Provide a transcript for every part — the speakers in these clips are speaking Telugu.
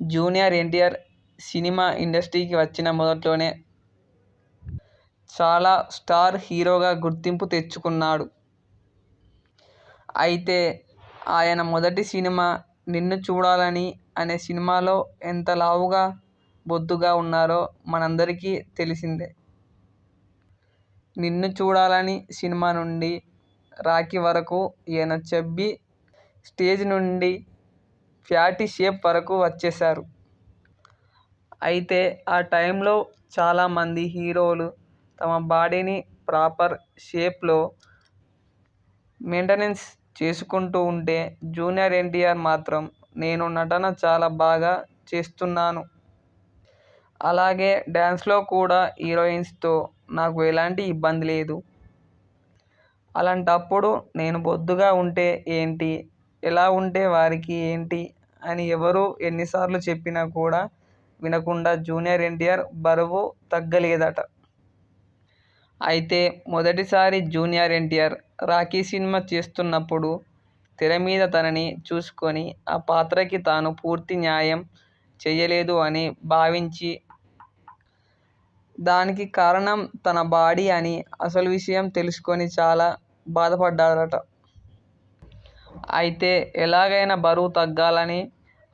జూనియర్ ఎన్టీఆర్ సినిమా ఇండస్ట్రీకి వచ్చిన మొదట్లోనే చాలా స్టార్ హీరోగా గుర్తింపు తెచ్చుకున్నాడు. అయితే ఆయన మొదటి సినిమా 'నిన్ను చూడాలని' అనే సినిమాలో ఎంత లావుగా, బొద్దుగా ఉన్నారో మనందరికీ తెలిసిందే. 'నిన్ను చూడాలని' సినిమా నుండి 'రాఖీ' వరకు ఈయన చెబ్బి స్టేజ్ నుండి ఫ్యాటీ షేప్ వరకు వచ్చేశారు. అయితే ఆ టైంలో చాలామంది హీరోలు తమ బాడీని ప్రాపర్ షేప్లో మెయింటెనెన్స్ చేసుకుంటూ ఉంటే జూనియర్ ఎన్టీఆర్ మాత్రం 'నేను నటన చాలా బాగా చేస్తున్నాను. అలాగే డ్యాన్స్లో కూడా హీరోయిన్స్తో నాకు ఎలాంటి ఇబ్బంది లేదు. అలాంటప్పుడు నేను బొద్దుగా ఉంటే ఏంటి, ఎలా ఉంటే వారికి ఏంటి' అని ఎవరు ఎన్నిసార్లు చెప్పినా కూడా వినకుండా జూనియర్ ఎన్టీఆర్ బరువు తగ్గలేదట. అయితే మొదటిసారి జూనియర్ ఎన్టీఆర్ 'రాఖీ' సినిమా చేస్తున్నప్పుడు తెర మీద తనని చూసుకొని ఆ పాత్రకి తాను పూర్తి న్యాయం చేయలేదు అని భావించి, దానికి కారణం తన బాడీ అని అసలు విషయం తెలుసుకొని చాలా బాధపడ్డారట. అయితే ఎలాగైనా బరువు తగ్గాలని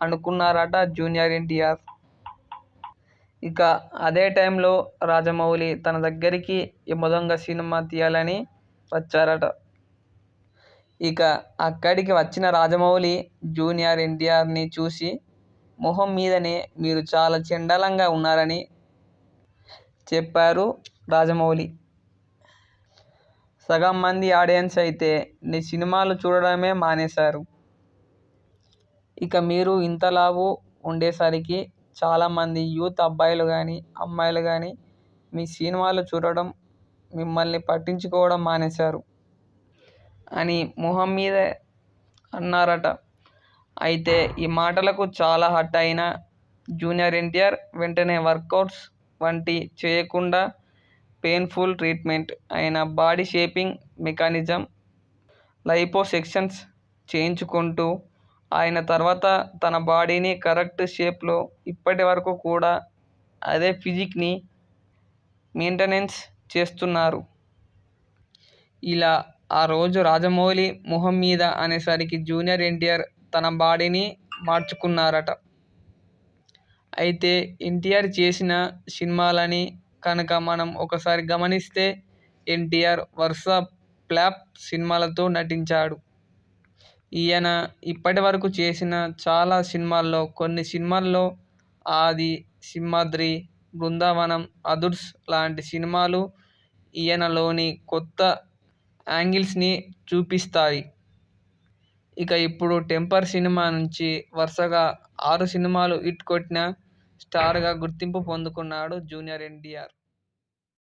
అనుకున్నారట జూనియర్ ఎన్టీఆర్. ఇక అదే టైంలో రాజమౌళి తన దగ్గరికి 'యమదొంగ' సినిమా తీయాలని వచ్చారట. ఇక అక్కడికి వచ్చిన రాజమౌళి జూనియర్ ఎన్టీఆర్ని చూసి మొహం మీదనే 'మీరు చాలా చెండాలంగా ఉన్నార'ని చెప్పారు రాజమౌళి. సగం మంది ఆడియన్స్ అయితే నీ సినిమాలు చూడడమే మానేశారు. ఇక మీరు ఇంతలావు ఉండేసరికి చాలామంది యూత్ అబ్బాయిలు కానీ అమ్మాయిలు కానీ మీ సినిమాలు చూడడం, మిమ్మల్ని పట్టించుకోవడం మానేశారు' అని మొహం మీదే అన్నారట. అయితే ఈ మాటలకు చాలా హర్ట్ అయిన జూనియర్ ఎన్టీఆర్ వెంటనే వర్కౌట్స్ వంటి చేయకుండా పెయిన్ఫుల్ ట్రీట్మెంట్ అయిన బాడీ షేపింగ్ మెకానిజం, లైపోసెక్షన్స్ చేయించుకుంటూ ఆయన తర్వాత తన బాడీని కరెక్ట్ షేప్లో ఇప్పటి వరకు కూడా అదే ఫిజిక్ని మెయింటెనెన్స్ చేస్తున్నారు. ఇలా ఆ రోజు రాజమౌళి మొహం మీద అనేసరికి జూనియర్ ఎన్టీఆర్ తన బాడీని మార్చుకున్నారట. అయితే ఎన్టీఆర్ చేసిన సినిమాలని కనుక మనం ఒకసారి గమనిస్తే ఎన్టీఆర్ వరుస ప్లాప్ సినిమాలతో నటించాడు. ఈయన ఇప్పటి వరకు చేసిన చాలా సినిమాల్లో కొన్ని సినిమాల్లో 'ఆది', 'సింహాద్రి', 'బృందావనం', 'అదుర్స్' లాంటి సినిమాలు ఈయనలోని కొత్త యాంగిల్స్ని చూపిస్తాయి. ఇక ఇప్పుడు 'టెంపర్' సినిమా నుంచి వరుసగా ఆరు సినిమాలు హిట్ కొట్టిన స్టార్గా గుర్తింపు పొందుకున్నాడు జూనియర్ ఎన్టీఆర్.